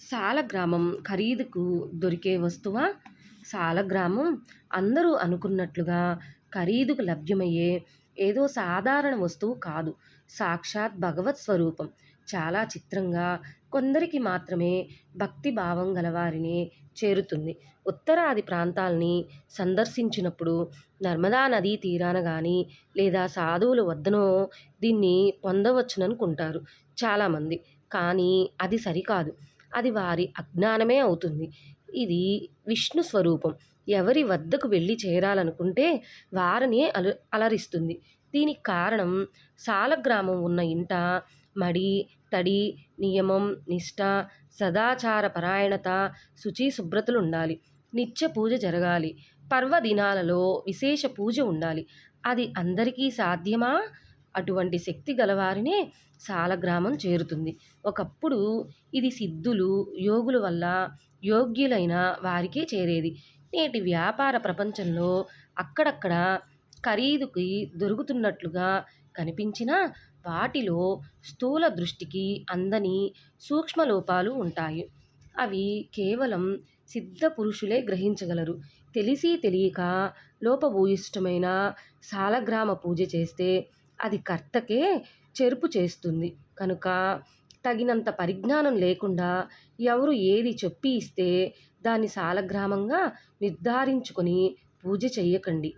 సాలగ్రామం ఖరీదుకు దొరికే వస్తువా? సాలగ్రామం అందరూ అనుకున్నట్లుగా ఖరీదుకు లభ్యమయ్యే ఏదో సాధారణ వస్తువు కాదు. సాక్షాత్ భగవత్ స్వరూపం. చాలా చిత్రంగా కొందరికి మాత్రమే భక్తి భావం గలవారిని చేరుతుంది. ఉత్తరాది ప్రాంతాల్ని సందర్శించినప్పుడు నర్మదా నదీ తీరాన కానీ లేదా సాధువుల వద్దనో దీన్ని పొందవచ్చుననుకుంటారు చాలామంది. కానీ అది సరికాదు. అది వారి అజ్ఞానమే అవుతుంది. ఇది విష్ణు స్వరూపం. ఎవరి వద్దకు వెళ్ళి చేరాలనుకుంటే వారిని అల అలరిస్తుంది. దీనికి కారణం సాలగ్రామం ఉన్న ఇంట మడి తడి నియమం నిష్ట సదాచార పరాయణత శుచి శుభ్రతలు ఉండాలి. నిత్య పూజ జరగాలి. పర్వదినాలలో విశేష పూజ ఉండాలి. అది అందరికీ సాధ్యమా? అటువంటి శక్తి గలవారినే సాలగ్రామం చేరుతుంది. ఒకప్పుడు ఇది సిద్ధులు యోగుల వల్ల యోగ్యులైన వారికే చేరేది. నేటి వ్యాపార ప్రపంచంలో అక్కడక్కడ ఖరీదుకి దొరుకుతున్నట్లుగా కనిపించిన వాటిలో స్థూల దృష్టికి అందని సూక్ష్మ లోపాలు ఉంటాయి. అవి కేవలం సిద్ధ పురుషులే గ్రహించగలరు. తెలిసి తెలియక లోపభూయిష్టమైన సాలగ్రామ పూజ చేస్తే అది కర్తకే చెరుపు చేస్తుంది. కనుక తగినంత పరిజ్ఞానం లేకుండా ఎవరు ఏది చెప్పి ఇస్తే దాన్ని సాలగ్రామంగా నిర్ధారించుకొని పూజ చెయ్యకండి.